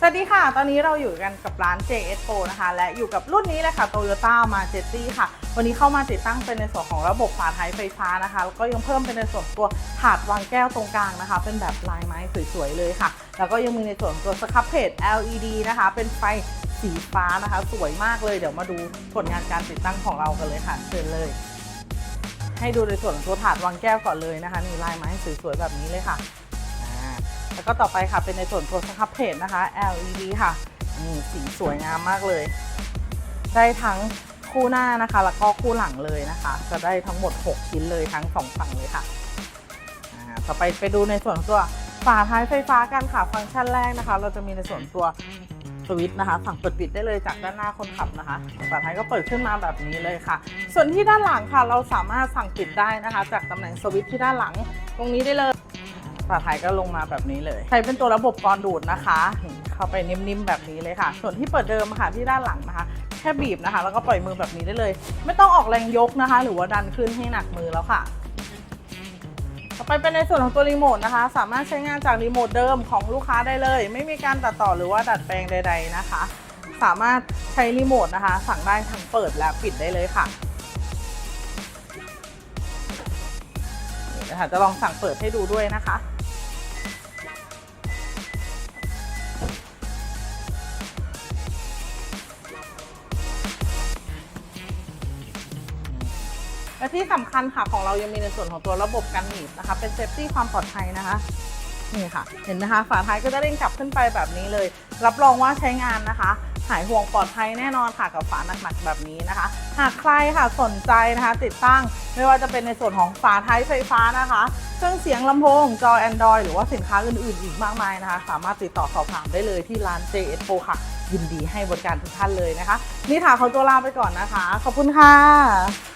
สวัสดีค่ะ ตอนนี้เราอยู่กันกับร้าน JS Pro นะคะ และอยู่กับรุ่นนี้เลยค่ะ Toyota m a j e t i ค่ะ วันนี้เข้ามาติดตั้งเป็นในส่วนของระบบฝาท้ายไฟฟ้านะคะ แล้วก็ยังเพิ่มเป็นในส่วนตัวถาดวางแก้วตรงกลางนะคะ เป็นแบบลายไม้สวยๆเลยค่ะ แล้วก็ยังมีในส่วนตัวสครับเพจ LED นะคะ เป็นไฟสีฟ้านะคะ สวยมากเลย เดี๋ยวมาดูผลงานการติดตั้งของเรากันเลยค่ะเชิญเลย ให้ดูในส่วนตัวถาดวางแก้วก่อนเลยนะคะนี่ลายไม้สวยๆแบบนี้เลยค่ะ แล้วก็ต่อไปค่ะเป็นในส่วนตัวสครับเพจนะคะ LED ค่ะนี่สีสวยงามมากเลย ได้ทั้งคู่หน้านะคะ แล้วก็คู่หลังเลยนะคะ จะได้ทั้งหมด 6 ชิ้นเลยทั้งสองฝั่งเลยค่ะต่อไปไปดูในส่วนตัวฝาท้ายไฟฟ้ากันค่ะฟังก์ชันแรกนะคะ เราจะมีในส่วนตัวสวิตช์นะคะ สั่งเปิดปิดได้เลยจากด้านหน้าคนขับนะคะฝาท้ายก็เปิดขึ้นมาแบบนี้เลยค่ะ ส่วนที่ด้านหลังค่ะ เราสามารถสั่งปิดได้นะคะ จากตำแหน่งสวิตช์ที่ด้านหลังตรงนี้ได้เลย ฝาท้ายก็ลงมาแบบนี้เลย ใช้เป็นตัวระบบกรอนดูดนะคะ เข้าไปนิ่มๆแบบนี้เลยค่ะ ส่วนที่เปิดเดิมค่ะที่ด้านหลังนะคะ แค่บีบนะคะ แล้วก็ปล่อยมือแบบนี้ได้เลย ไม่ต้องออกแรงยกนะคะ หรือว่าดันขึ้นให้หนักมือแล้วค่ะต่อไปเป็นในส่วนของตัวรีโมทนะคะ สามารถใช้งานจากรีโมทเดิมของลูกค้าได้เลย ไม่มีการตัดต่อหรือว่าดัดแปลงใด ๆนะคะ สามารถใช้รีโมทนะคะ สั่งได้ทั้งเปิดและปิดได้เลยค่ะนี่นะคะจะลองสั่งเปิดให้ดูด้วยนะคะ และที่สำคัญค่ะของเรายังมีในส่วนของตัวระบบกันหนีบนะคะ เป็นเซฟตี้ความปลอดภัยนะคะนี่ค่ะ เห็นไหมคะ ฝาท้ายก็จะเด้งกลับขึ้นไปแบบนี้เลย รับรองว่าใช้งานนะคะหายห่วงปลอดภัยแน่นอนค่ะกับฝาหนักๆแบบนี้นะคะ หากใครค่ะสนใจนะคะ ติดตั้งไม่ว่าจะเป็นในส่วนของฝาท้ายไฟฟ้านะคะเครื่องเสียงลำโพงจอ Android หรือว่าสินค้าอื่นๆ อีกมากมายนะคะ สามารถติดต่อสอบถามได้เลยที่ร้าน JS Pro ค่ะ ยินดีให้บริการทุกท่านเลยนะคะ นี่ค่ะเขาตัวลาไปก่อนนะคะ ขอบคุณค่ะ